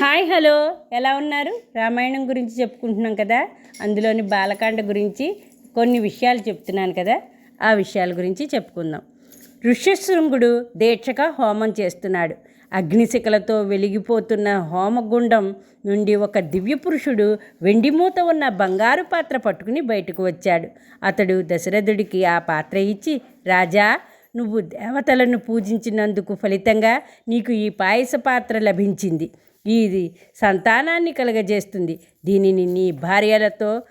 Hi hello. ఎలా ఉన్నారు? రామాయణం గురించి చెప్పుకుంటున్నాం కదా? అందులోని బాలకాండ గురించి కొన్ని విషయాలు చెప్తున్నాను కదా? ఆ విషయాల గురించి చెప్పుకుందాం. ఋష్యశృంగుడు దీక్షగా హోమం చేస్తున్నాడు. అగ్నిశిఖలతో వెలిగిపోతున్న హోమగుండం నుండి ఒక దివ్య పురుషుడు వెండి మూత ఉన్న బంగారు పాత్ర పట్టుకుని బయటకు వచ్చాడు. అతడు దశరథుడికి ఆ పాత్ర ఇచ్చి రాజా నువ్వు దేవతలను పూజించినందుకు ఫలితంగా నీకు ఈ పాయస పాత్ర లభించింది. ఇది సంతానాన్ని కలగజేస్తుంది. దీనిని నీ భార్యలతో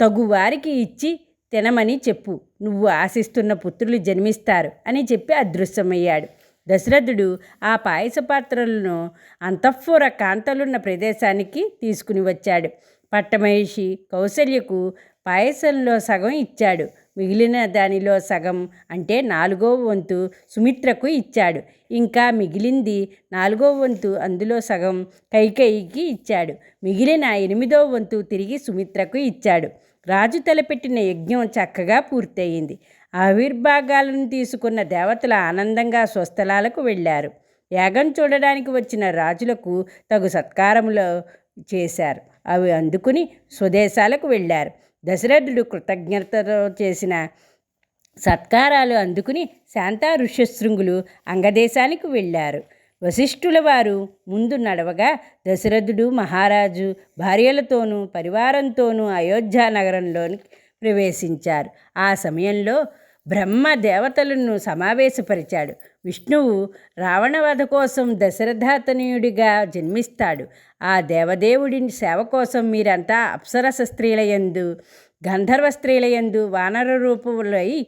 తగువారికి ఇచ్చి తినమని చెప్పు. నువ్వు ఆశిస్తున్న పుత్రులు జన్మిస్తారు అని చెప్పి అదృశ్యమయ్యాడు. దశరథుడు ఆ పాయస పాత్రలను అంతఃపుర కాంతలున్న ప్రదేశానికి తీసుకుని వచ్చాడు. పట్టమహిషి కౌసల్యకు పాయసంలో సగం ఇచ్చాడు. మిగిలిన దానిలో సగం అంటే నాలుగో వంతు సుమిత్రకు ఇచ్చాడు. ఇంకా మిగిలింది నాలుగో వంతు అందులో సగం కైకేయికి ఇచ్చాడు. మిగిలిన ఎనిమిదో వంతు తిరిగి సుమిత్రకు ఇచ్చాడు. రాజు తలపెట్టిన యజ్ఞం చక్కగా పూర్తయింది. ఆవిర్భాగాలను తీసుకున్న దేవతలు ఆనందంగా స్వస్థలాలకు వెళ్ళారు. యాగం చూడడానికి వచ్చిన రాజులకు తగు సత్కారములు చేశారు. అవి అందుకుని స్వదేశాలకు వెళ్ళారు. దశరథుడు కృతజ్ఞతతో చేసిన సత్కారాలు అందుకుని శాంతా ఋష్యశృంగులు అంగదేశానికి వెళ్ళారు. వశిష్ఠుల వారు ముందు నడవగా దశరథుడు మహారాజు భార్యలతోనూ పరివారంతోనూ అయోధ్య నగరంలోని ప్రవేశించారు. ఆ సమయంలో బ్రహ్మ దేవతలను సమావేశపరిచాడు. విష్ణువు రావణవధ కోసం దశరథాతనయుడిగా జన్మిస్తాడు. ఆ దేవదేవుడి సేవ కోసం మీరంతా అప్సరస స్త్రీలయందు గంధర్వ స్త్రీలయందు వానర రూపములై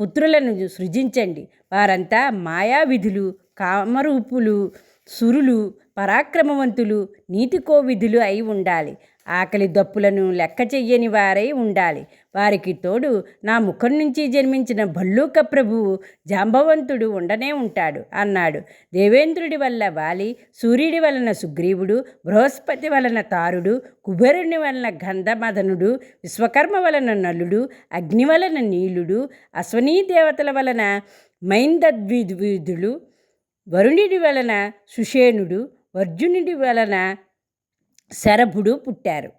పుత్రులను సృజించండి. వారంతా మాయావిధులు కామరూపులు సురులు పరాక్రమవంతులు నీతికోవిధులు అయి ఉండాలి. ఆకలి దప్పులను లెక్క చెయ్యని వారై ఉండాలి. వారికి తోడు నా ముఖం నుంచి జన్మించిన భల్లూక ప్రభువు జాంబవంతుడు ఉండనే ఉంటాడు అన్నాడు. దేవేంద్రుడి వల్ల వాలి సూర్యుడి వలన సుగ్రీవుడు బృహస్పతి వలన తారుడు కుబేరుని వలన గంధమదనుడు విశ్వకర్మ వలన నలుడు అగ్ని వలన నీలుడు అశ్వనీ దేవతల వలన మైందద్విధులు వరుణుడి వలన సుషేణుడు అర్జునుడి వలన శరభుడు పుట్టారు.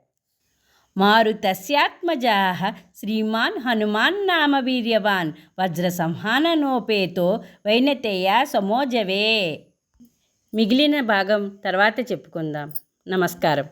మారుతస్యాత్మజా శ్రీమాన్ హనుమాన్ నామ వీర్యవాన్ వజ్ర సంహాననోపేతో వైనతేయ సమోజవే. మిగిలిన భాగం తర్వాత చెప్పుకుందాం. నమస్కారం.